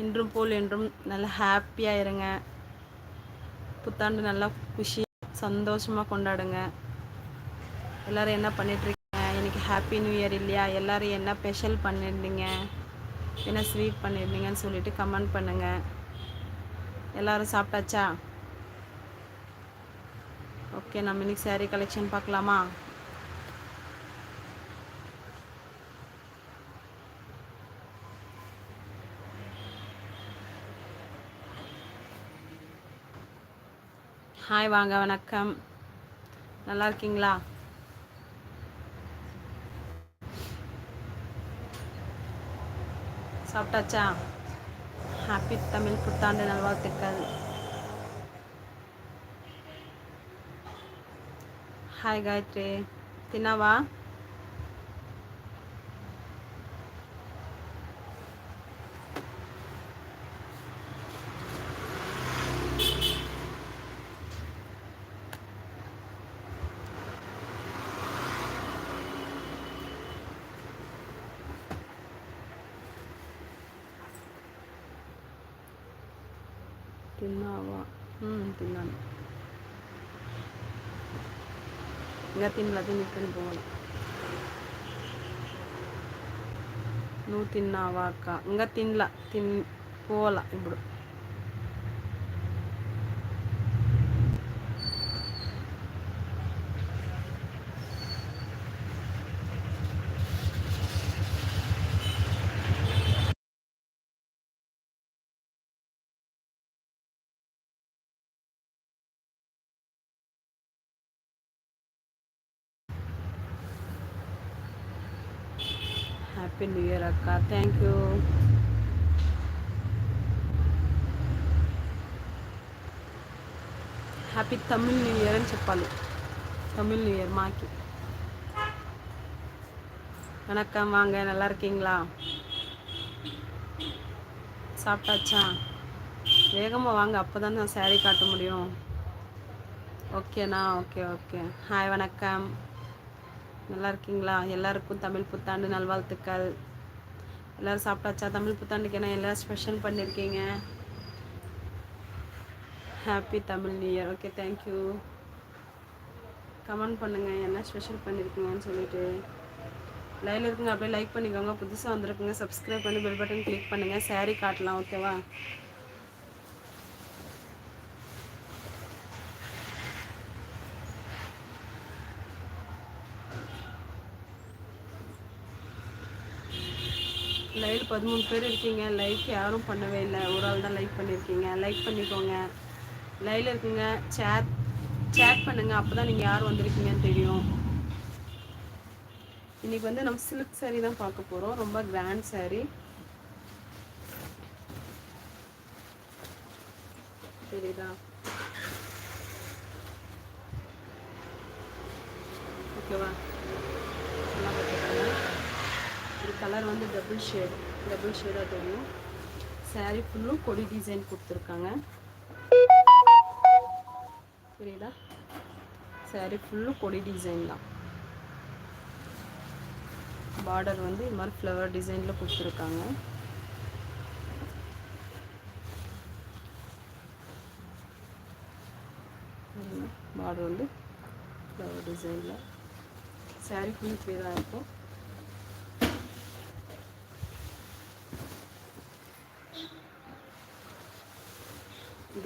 இன்றும் போல் என்றும் நல்லா ஹாப்பியாக இருங்க. புத்தாண்டு நல்லா குஷி சந்தோஷமாக கொண்டாடுங்க. எல்லோரும் என்ன பண்ணிகிட்ருக்கீங்க இன்றைக்கி ஹாப்பி நியூ இயர் இல்லையா? எல்லோரும் என்ன ஸ்பெஷல் பண்ணியிருந்தீங்க? என்ன ஸ்வீட் பண்ணியிருந்தீங்கன்னு சொல்லிட்டு கமெண்ட் பண்ணுங்கள் எல்லோரும் சாப்பிட்டாச்சா? ஓகே நம்ம இன்னைக்கு சேரீ கலெக்ஷன் பார்க்கலாமா? ஹாய் வாங்க வணக்கம். நல்லா இருக்கீங்களா? சாப்பிட்டாச்சா? ஹாப்பி தமிழ் புத்தாண்டு நல்வாழ்த்துக்கள். ஹாய் காயத்ரி. தின்னாவா? తిన్నావా? తిన్నాను. ఇంకా తినలా తిని పోవాలి. నువ్వు తిన్నావా అక్క? ఇంకా తినలా తిన్ పోవాలా ఇప్పుడు? హ్యాపీ న్యూ ఇయర్ అక్క thank you happy Tamil new year అని చెప్పాలి தமிழ் நியூ இயர் மாக்கி வணக்கம் வாங்க நல்லா இருக்கீங்களா சாப்பிட்டாச்சா வேகமாக வாங்க அப்போ தான் நான் saree காட்ட முடியும் ஓகேண்ணா ஓகே ஓகே ஹாய் வணக்கம் நல்லா இருக்கீங்களா எல்லாருக்கும் தமிழ் புத்தாண்டு நல்வாழ்த்துக்கள் எல்லோரும் சாப்பிட்டாச்சா? தமிழ் புத்தாண்டுக்கு என்ன எல்லோரும் ஸ்பெஷல் பண்ணியிருக்கீங்க happy Tamil new year okay thank you comment பண்ணுங்கள் என்ன ஸ்பெஷல் பண்ணியிருக்கீங்கன்னு சொல்லிட்டு. லைவில் இருக்குங்க அப்படியே லைக் பண்ணிக்கோங்க. புதுசாக வந்திருக்குங்க சப்ஸ்கிரைப் பண்ணி பெல் பட்டன் கிளிக் பண்ணுங்கள் saree காட்டலாம் ஓகேவா லைவ் பதிமூணு பேர் இருக்கீங்க. லைக் யாரும் பண்ணவே இல்லை. ஒரு ஆள் தான் லைக் பண்ணியிருக்கீங்க லைக் பண்ணிக்கோங்க. லைவில் இருக்குங்க. சேட் சேட் பண்ணுங்க. அப்போ தான் நீங்கள் யார் வந்திருக்கீங்கன்னு தெரியும். இன்னைக்கு வந்து நம்ம சில்க் saree தான் பார்க்க போகிறோம் ரொம்ப கிராண்ட் saree. தெரியுதா ஓகேவா நல்லா பார்த்துக்கோங்க இது கலர் வந்து டபுள் ஷேட் டபுள் ஷேடாக தெரியும். Saree ஃபுல்லும் கொடி டிசைன் கொடுத்துருக்காங்க. புரியுதா? Saree ஃபுல்லும் கொடி டிசைன் தான். பார்டர் வந்து இது மாதிரி ஃப்ளவர் டிசைனில் கொடுத்துருக்காங்க. பார்டர் வந்து ஃப்ளவர் டிசைனில் saree ஃபுல் ஃப்ரீ தான் இருக்கும்.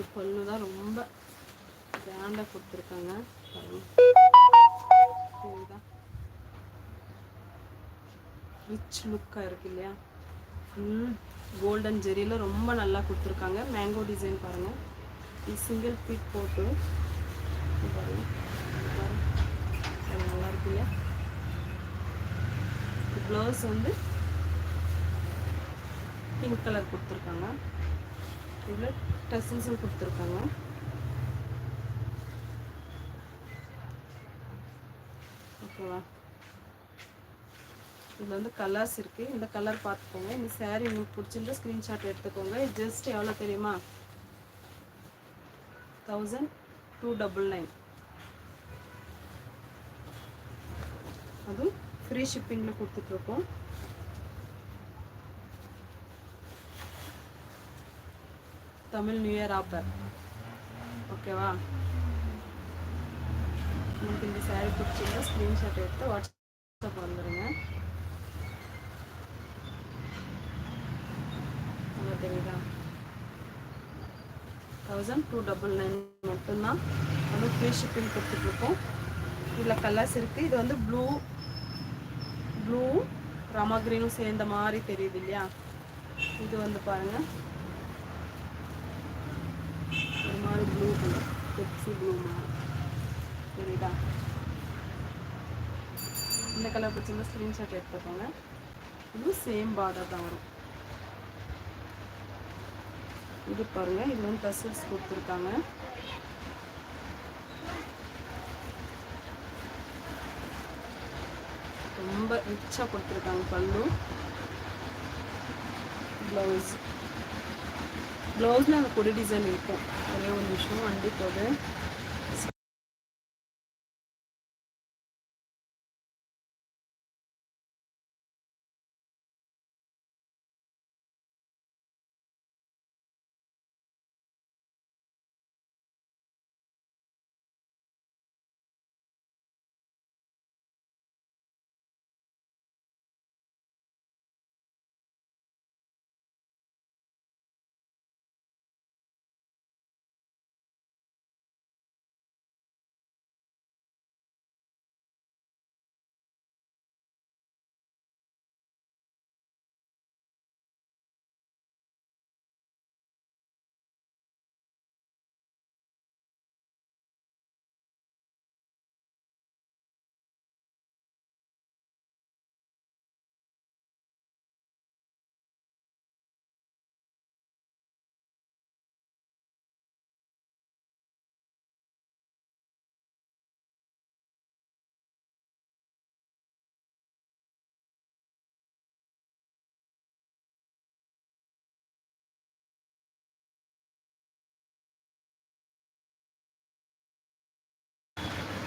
இது பொண்ணு தான் ரொம்ப கிராண்டாக கொடுத்துருக்காங்க. ரிச் லுக்காக இருக்கு இல்லையா? ஃபுல் கோல்டன் ஜெரியில் ரொம்ப நல்லா கொடுத்துருக்காங்க. மேங்கோ டிசைன் பாருங்கள் இது சிங்கிள் பீட் போட்டு இது நல்லா இருக்கு இல்லையா? ப்ளவுஸ் வந்து பிங்க் கலர் கொடுத்துருக்காங்க. இதில் டசல்ஸும் கொடுத்துருக்காங்க. ஓகேவா? இதில் வந்து கலர்ஸ் இருக்குது இந்த கலர் பார்த்துக்கோங்க. இந்த சேரீ உங்களுக்கு பிடிச்சிருந்தா ஸ்க்ரீன்ஷாட் எடுத்துக்கோங்க. ஜஸ்ட் எவ்வளோ தெரியுமா? தௌசண்ட் டூ டபுள் நைன் அதுவும் ஃப்ரீ ஷிப்பிங்கில் கொடுத்துட்ருக்கோம். தமிழ் நியூ இயர் ஆஃபர் ஓகேவா உங்களுக்கு இந்த சாரீ பிடிச்சிருந்தா ஸ்க்ரீன்ஷாட் எடுத்து வாட்ஸ்அப் வந்துடுங்க நல்லா தெரியுதா? தௌசண்ட் டூ டபுள் நைன் மட்டும்தான். வந்து ஃப்ரீ ஷிப்பிங் கொடுத்துட்ருக்கோம். இதில் கலர்ஸ் இருக்குது இது வந்து ப்ளூ ப்ளூ ராமா கிரீனும் சேர்ந்த மாதிரி தெரியுது இல்லையா? இது வந்து பாருங்கள் ஒரு மாதிரி ப்ளூ கலர் பெப்சி ப்ளூ மாதிரி சரிதா இந்த கலர் பிடிச்சிருந்தா ஸ்க்ரீன்ஷாட் எடுத்துக்கோங்க. இதுவும் சேம் பார்டர் தான் வரும். இது பாருங்க இது வந்து டசல்ஸ் கொடுத்துருக்காங்க. ரொம்ப ரிச்சாக கொடுத்துருக்காங்க பல்லும் ப்ளவுஸ் ப்ளவுஸில் அந்த கொடி டிசைன் இருக்கும். ஒரே ஒரு நிமிஷம் வண்டி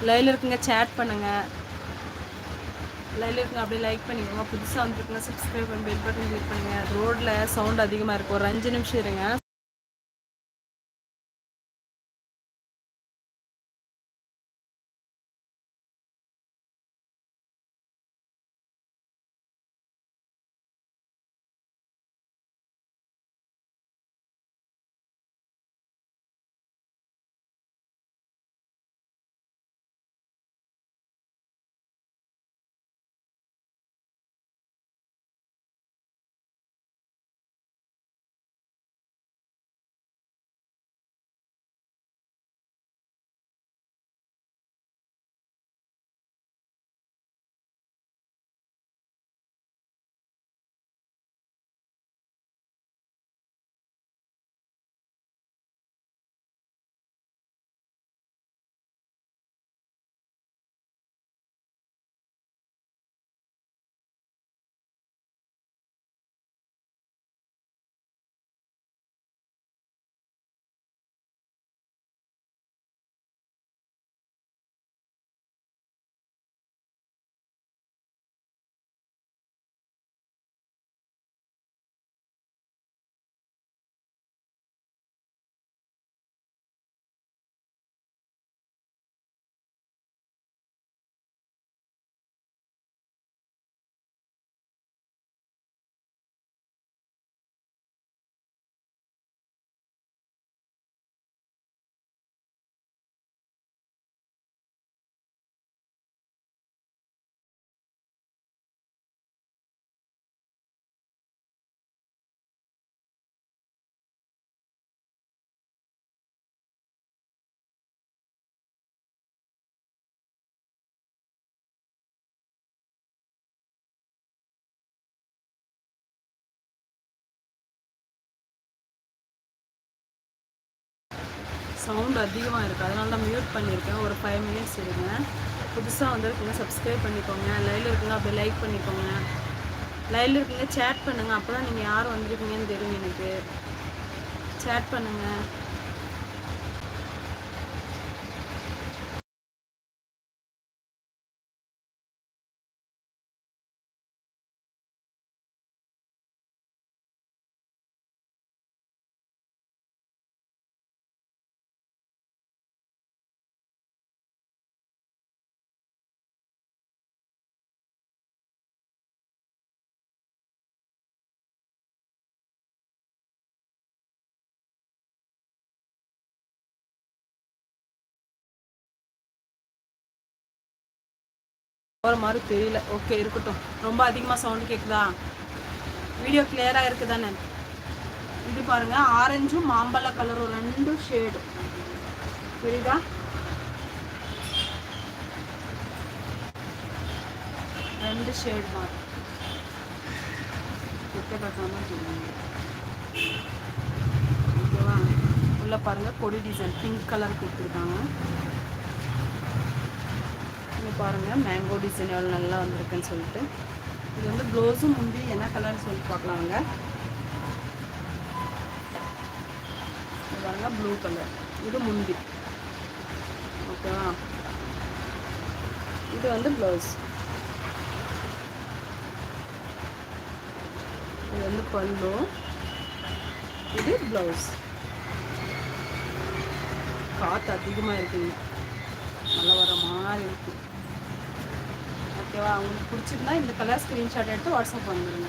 லைவ்ல இருக்குங்க சேட் பண்ணுங்க. லைவ்ல இருக்குங்க அப்படியே லைக் பண்ணிக்கோங்க. புதுசாக வந்துருக்குங்க சப்ஸ்கிரைப் பண்ணி பெல் பட்டன் கிளிக் பண்ணுங்க. ரோட்ல சவுண்ட் அதிகமாக இருக்கும் ஒரு அஞ்சு நிமிஷம் இருங்க. சவுண்ட் அதிகமாக இருக்குது அதனால தான் மியூட் பண்ணியிருக்கேன். ஒரு ஃபைவ் மினிட்ஸ் இருங்க. புதுசாக வந்திருக்குங்க சப்ஸ்கிரைப் பண்ணிக்கோங்க. லைவில் இருக்குங்க அப்படியே லைக் பண்ணிக்கோங்க. லைவில் இருக்குங்க சேட் பண்ணுங்கள் அப்போ தான் நீங்கள் யார் வந்திருக்கீங்கன்னு தெரியும் எனக்கு. சேட் பண்ணுங்கள் போகிற மாதிரி தெரியல. ஓகே இருக்கட்டும். ரொம்ப அதிகமாக சவுண்டு கேட்குதா வீடியோ கிளியராக இருக்குதானே? இது பாருங்க ஆரஞ்சும் மாம்பழ கலரும் ரெண்டும் ஷேடு புரியுதா? ரெண்டு ஷேடு மாதிரி கிட்ட ஓகேவா? உள்ள பாருங்க கொடி டிசைன் பிங்க் கலர் கொடுத்துருக்காங்க. பாருங்கள் மேங்கோ டிசைன் எவ்வளோ நல்லா வந்திருக்குன்னு சொல்லிட்டு. இது வந்து ப்ளவுஸும் முந்தி என்ன கலர்னு சொல்லிட்டு பார்க்கலாங்க இது ப்ளூ கலர் இது முந்தி. ஓகேவா இது வந்து ப்ளவுஸ் இது வந்து பல்லு. இது ப்ளவுஸ் காற்று அதிகமாக இருக்குங்க மழை வர மாதிரி இருக்கு ஓகேவா? உங்களுக்கு பிடிச்சிருந்தா இந்த கலர் ஸ்க்ரீன்ஷாட் எடுத்து வாட்ஸ்அப் பண்ணிடுங்க.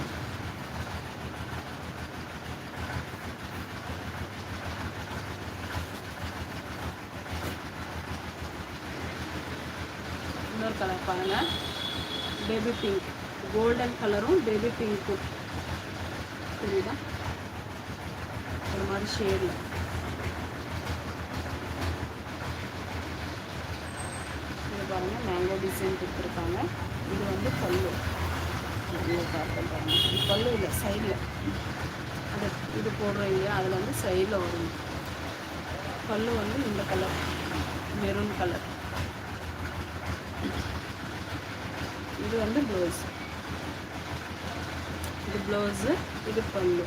இன்னொரு கலர் பாருங்க. பேபி பிங்க் கோல்டன் கலரும் பேபி பிங்க்கும் புரியுதா? ஒரு மாதிரி ஷேடு இது பாருங்க மேங்கோ டிசைன் கொடுத்துருக்காங்க. இது வந்து பல்லு இது பல்லு இல்லை சைடில். அது இது போடுறோம் இல்லையா அதில் வந்து சைடில் வரும் பல்லு வந்து இந்த கலர் மெரூன் கலர் இது வந்து ப்ளவுஸ் இது ப்ளவுஸு இது பல்லு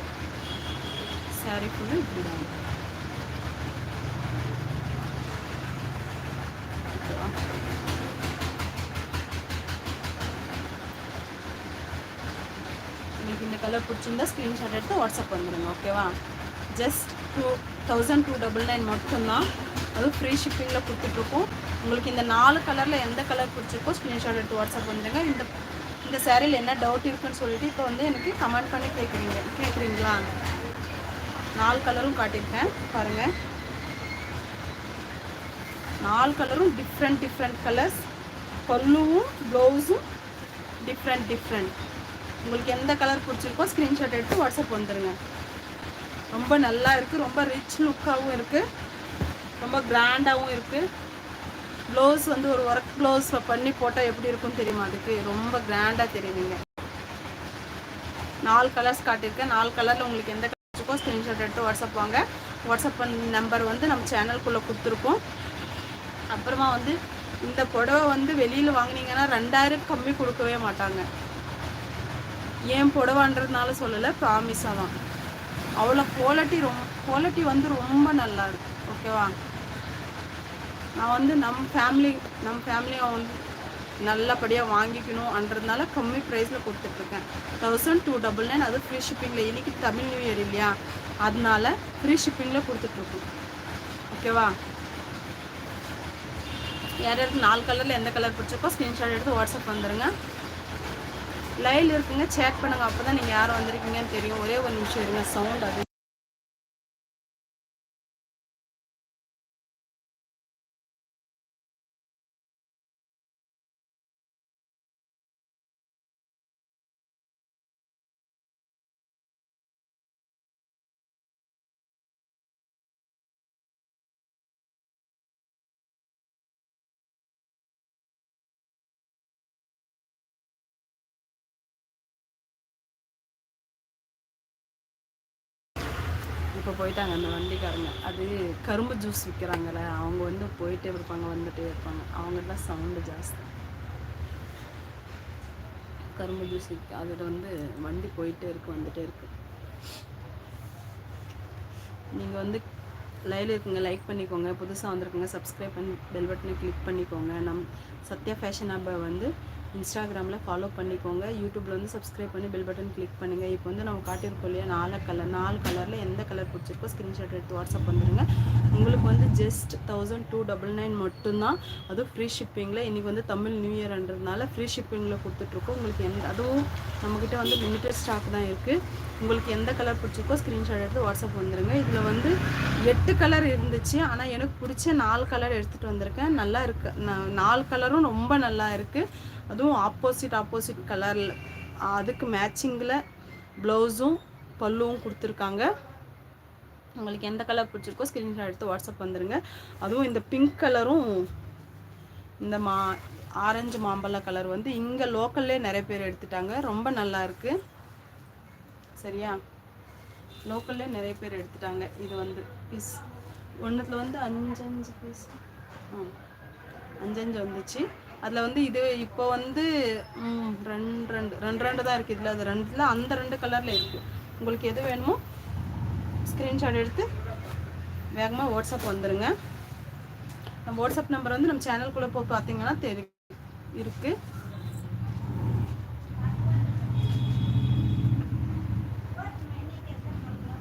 சாரி ஃபுல்லு இப்படி தான் ஓகேவா உங்களுக்கு இந்த கலர் பிடிச்சிருந்தா ஸ்க்ரீன்ஷாட் எடுத்து வாட்ஸ்அப் பண்ணிடுங்க ஓகேவா just two thousand two double nine மட்டும்தான். அதுவும் ஃப்ரீ ஷிப்பிங்கில் கொடுத்துட்ருக்கோம். உங்களுக்கு இந்த நாலு கலரில் எந்த கலர் பிடிச்சிருக்கோ ஸ்க்ரீன்ஷாட் எடுத்து வாட்ஸ்அப் வந்துடுங்க இந்த இந்த சேரீல என்ன டவுட் இருக்குன்னு சொல்லிட்டு இப்போ வந்து எனக்கு கமெண்ட் பண்ணி கேட்குறீங்க கேட்குறீங்களா? நாலு கலரும் காட்டியிருக்கேன் பாருங்கள் நாலு கலரும் டிஃப்ரெண்ட் டிஃப்ரெண்ட் கலர்ஸ் பல்லுவும் ப்ளவுஸும் டிஃப்ரெண்ட் டிஃப்ரெண்ட் உங்களுக்கு எந்த கலர் பிடிச்சிருக்கோ ஸ்க்ரீன்ஷாட் எடுத்து வாட்ஸ்அப் வந்துடுங்க ரொம்ப நல்லா இருக்குது ரொம்ப ரிச் லுக்காகவும் இருக்குது ரொம்ப கிராண்டாகவும் இருக்குது ப்ளவுஸ் வந்து ஒரு ஒர்க் ப்ளவுஸ் பண்ணி போட்டால் எப்படி இருக்கும்னு தெரியுமா அதுக்கு? ரொம்ப கிராண்டாக தெரியுதுங்க. நாலு கலர்ஸ் காட்டியிருக்கேன். நாலு கலரில் உங்களுக்கு எந்த கலர் இருக்கோ ஸ்க்ரீன்ஷாட் எடுத்து வாட்ஸ்அப் வாங்க. வாட்ஸ்அப் நம்பர் வந்து நம்ம சேனலுக்குள்ளே கொடுத்துருக்கோம். அப்புறமா வந்து இந்த புடவை வந்து வெளியில் வாங்கினீங்கன்னா ரெண்டாயிரம் கம்மி கொடுக்கவே மாட்டாங்க. ஏன் புடவான்றதுனால சொல்லலை ப்ராமிஸாக தான். அவ்வளோ குவாலிட்டி ரொம்ப குவாலிட்டி வந்து ரொம்ப நல்லா இருக்கு ஓகேவா நான் வந்து நம்ம ஃபேமிலி நம்ம ஃபேமிலியை வந்து நல்லபடியாக வாங்கிக்கணும்ன்றதுனால கம்மி ப்ரைஸில் கொடுத்துட்ருக்கேன். தௌசண்ட் டூ டபுள் நைன் அது ஃப்ரீ ஷிப்பிங்கில் இன்னைக்கு தமிழ் நியூ இயர் இல்லையா? அதனால ஃப்ரீ ஷிப்பிங்கில் கொடுத்துட்ருக்கோம் ஓகேவா யார் யாருக்கு நாலு கலரில் எந்த கலர் பிடிச்சிருக்கோ ஸ்க்ரீன்ஷாட் எடுத்து வாட்ஸ்அப் வந்துடுங்க லைவ்ல இருக்குங்க. சேட் பண்ணுங்க. அப்போ தான் நீங்கள் யார் வந்திருக்கீங்கன்னு தெரியும். ஒரே ஒரு நிமிஷம் இருங்க. சவுண்ட் அது. இப்போ போயிட்டாங்க அந்த வண்டிக்காரங்க. அது கரும்பு ஜூஸ் விற்கிறாங்கல்ல அவங்க வந்து போயிட்டே இருப்பாங்க வந்துட்டே இருப்பாங்க. அவங்கெல்லாம் சவுண்டு ஜாஸ்தி. கரும்பு ஜூஸ் விற்க அதில் வந்து வண்டி போயிட்டே இருக்கு வந்துட்டே இருக்கு. நீங்கள் வந்து லைவ்ல இருக்குங்க லைக் பண்ணிக்கோங்க. புதுசாக வந்திருக்குங்க சப்ஸ்கிரைப் பண்ணி பெல் பட்டனை கிளிக் பண்ணிக்கோங்க. நம் சத்யா ஃபேஷன் ஹப்பை வந்து இன்ஸ்டாகிராமில் ஃபாலோ பண்ணிக்கோங்க. யூடியூப்பில் வந்து சப்ஸ்கிரைப் பண்ணி பெல் பட்டன் கிளிக் பண்ணுங்கள் இப்போ வந்து நம்ம காட்டியிருக்கோம் இல்லையா நாலு கலர் நாலு கலரில் எந்த கலர் பிடிச்சிருக்கோ ஸ்க்ரீன்ஷாட் எடுத்து வாட்ஸ்அப் பண்ணிடுங்க உங்களுக்கு வந்து just thousand two double nine மட்டும்தான். அதுவும் ஃப்ரீ ஷிப்பிங்கில் இன்றைக்கி வந்து தமிழ் நியூ இயர்ன்றதுனால ஃப்ரீ ஷிப்பிங்கில் கொடுத்துட்ருக்கோம். உங்களுக்கு எந்த அதுவும் நம்மக்கிட்ட வந்து லிமிட்டட் ஸ்டாக் தான் இருக்குது உங்களுக்கு எந்த கலர் பிடிச்சிருக்கோ ஸ்க்ரீன்ஷாட் எடுத்து வாட்ஸ்அப் வந்துடுங்க இதில் வந்து எட்டு கலர் இருந்துச்சு. ஆனால் எனக்கு பிடிச்ச நாலு கலர் எடுத்துகிட்டு வந்திருக்கேன். நல்லா இருக்கு. நாலு கலரும் ரொம்ப நல்லா இருக்குது அதுவும் ஆப்போசிட் ஆப்போசிட் கலரில் அதுக்கு மேட்சிங்கில் ப்ளவுஸும் பல்லுவும் கொடுத்துருக்காங்க. உங்களுக்கு எந்த கலர் பிடிச்சிருக்கோ ஸ்க்ரீன்ஷாட் எடுத்து வாட்ஸ்அப் வந்துடுங்க அதுவும் இந்த பிங்க் கலரும் இந்த மா ஆரஞ்சு மாம்பழ கலர் வந்து இங்கே லோக்கல்லே நிறைய பேர் எடுத்துட்டாங்க. ரொம்ப நல்லா இருக்குது சரியா? லோக்கல்லே நிறைய பேர் எடுத்துட்டாங்க. இது வந்து பீஸ் ஒன்றுத்தில் வந்து அஞ்சஞ்சு பீஸ் ஆ அஞ்சஞ்சு வந்துச்சு. அதில் வந்து இது இப்போ வந்து ரெண்டு ரெண்டு ரெண்டு ரெண்டு தான் இருக்குது இதில் அது ரெண்டில் அந்த ரெண்டு கலரில் இருக்குது உங்களுக்கு எது வேணுமோ ஸ்க்ரீன்ஷாட் எடுத்து வேகமாக வாட்ஸ்அப் வந்துடுங்க நம்ம வாட்ஸ்அப் நம்பர் வந்து நம்ம சேனல்குள்ளே போய் பார்த்தீங்கன்னா தெரி இருக்கு.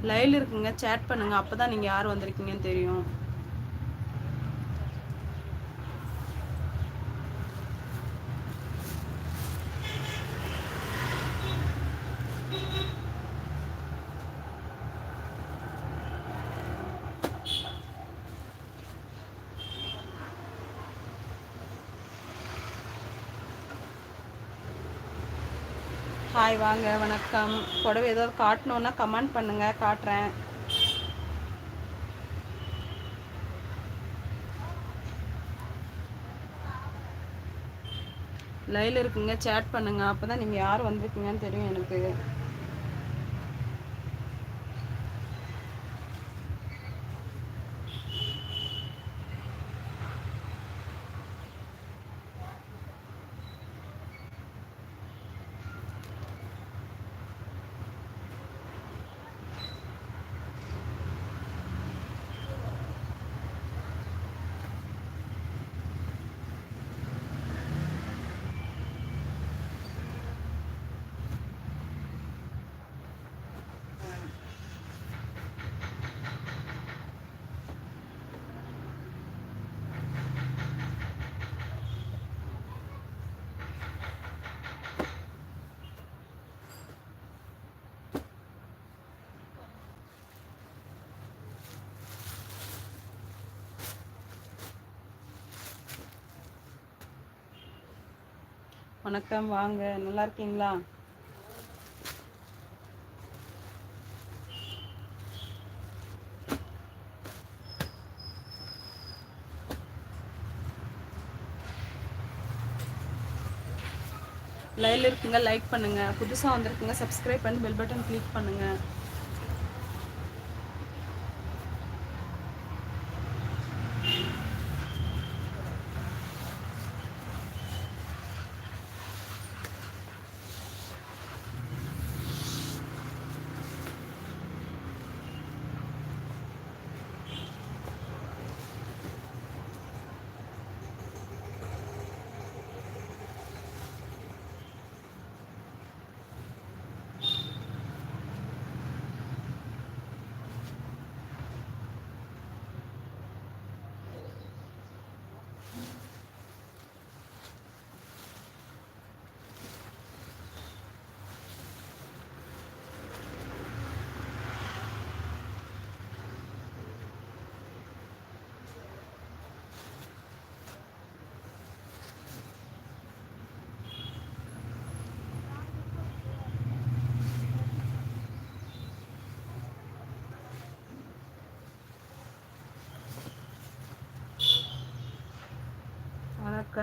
லைவ் இருக்குங்க. சேட் பண்ணுங்கள் அப்போ தான் நீங்கள் யார் வந்திருக்கீங்கன்னு தெரியும் ஹாய் வாங்க வணக்கம். புடவை ஏதாவது காட்டணுன்னா கமெண்ட் பண்ணுங்க காட்டுறேன். லைவ்ல இருக்குங்க சேட் பண்ணுங்க. அப்பதான் நீங்கள் யார் வந்திருக்கீங்கன்னு தெரியும் எனக்கு. வணக்கம் வாங்க. நல்லா இருக்கீங்களா? லைவ்ல இருக்குங்க லைக் பண்ணுங்க. புதுசா வந்திருக்குங்க சப்ஸ்கிரைப் பண்ணி பெல் பட்டன் கிளிக் பண்ணுங்க.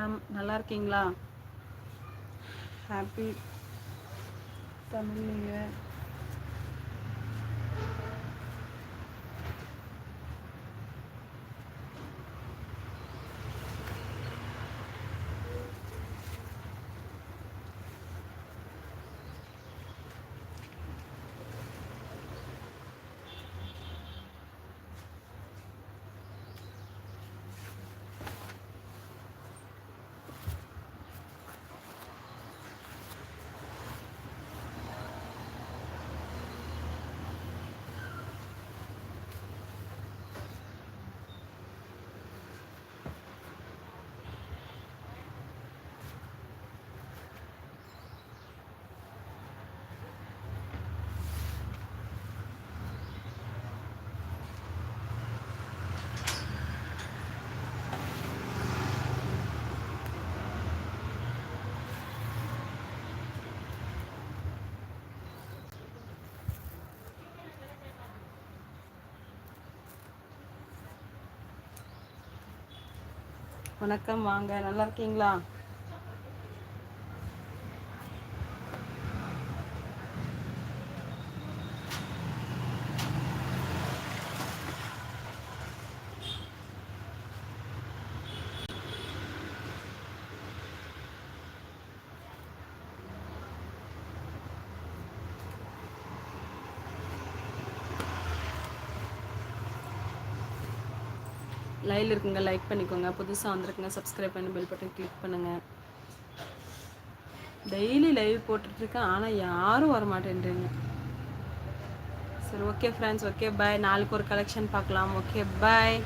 வணக்கம் நல்லா இருக்கீங்களா? ஹாப்பி தமிழ் நியூ இயர் வணக்கம். வாங்க. நல்லா இருக்கீங்களா? லைவில் இருக்குங்க லைக் பண்ணிக்கோங்க. புதுசாக வந்திருக்குங்க சப்ஸ்கிரைப் பண்ணி பெல் பட்டன் கிளிக் பண்ணுங்கள் டெய்லி லைவ் போட்டுட்ருக்கேன் ஆனால் யாரும் வரமாட்டேன்றீங்க. சரி ஓகே ஃப்ரெண்ட்ஸ் ஓகே பாய் நாளைக்கு ஒரு கலெக்ஷன் பார்க்கலாம். Okay bye